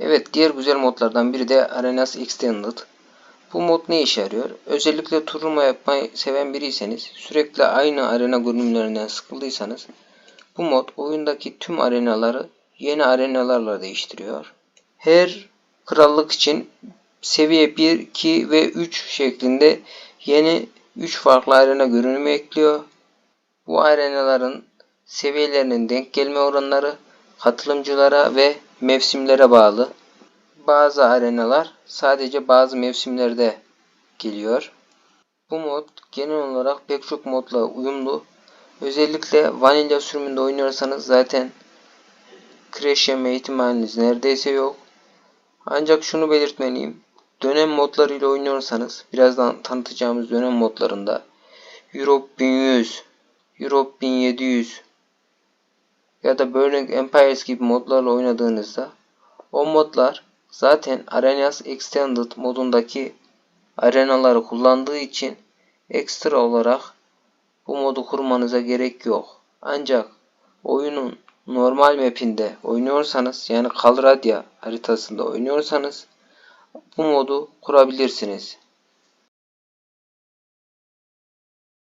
Evet diğer güzel modlardan biri de Arenas Extended. Bu mod ne işe yarıyor? Özellikle turnuva yapmayı seven biriyseniz, sürekli aynı arena görünümlerinden sıkıldıysanız bu mod oyundaki tüm arenaları yeni arenalarla değiştiriyor. Her krallık için seviye 1, 2 ve 3 şeklinde yeni 3 farklı arena görünümü ekliyor. Bu arenaların seviyelerinin denk gelme oranları katılımcılara ve mevsimlere bağlı. Bazı arenalar sadece bazı mevsimlerde geliyor. Bu mod genel olarak pek çok modla uyumlu. Özellikle vanilya sürümünde oynuyorsanız zaten crash yeme ihtimaliniz neredeyse yok. Ancak şunu belirtmeliyim. Dönem modlarıyla oynuyorsanız birazdan tanıtacağımız dönem modlarında Europe 1100, Europe 1700 ya da Burning Empires gibi modlarla oynadığınızda o modlar zaten Arenas Extended modundaki arenaları kullandığı için ekstra olarak bu modu kurmanıza gerek yok. Ancak oyunun normal map'inde oynuyorsanız yani Kalradia haritasında oynuyorsanız bu modu kurabilirsiniz.